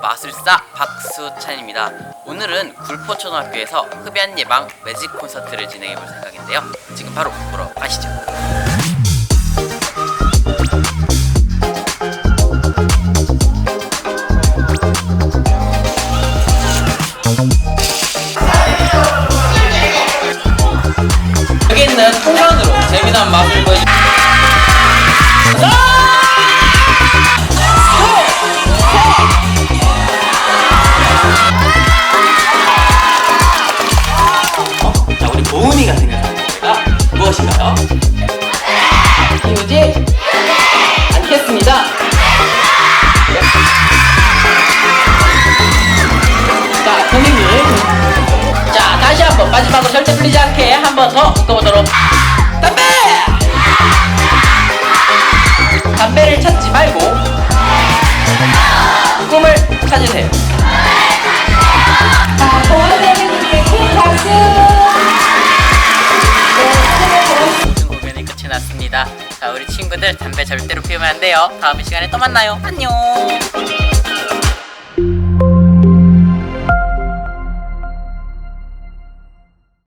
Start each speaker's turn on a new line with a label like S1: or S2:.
S1: 마술사 박수찬입니다. 오늘은 굴포초등학교에서 흡연 예방 매직 콘서트를 진행해 볼 생각인데요. 지금 바로 보러 가시죠. 여기 있는 통관으로 재미난 마 풀리지 않게 한 번 더 묶어보도록. 담배! 담배를 찾지 말고 꿈을 찾으세요.
S2: 보호자님께 큰 박수!
S1: 모든 공연이 끝이 났습니다. 자, 우리 친구들 담배 절대로 피우면 안 돼요. 다음 시간에 또 만나요. 안녕.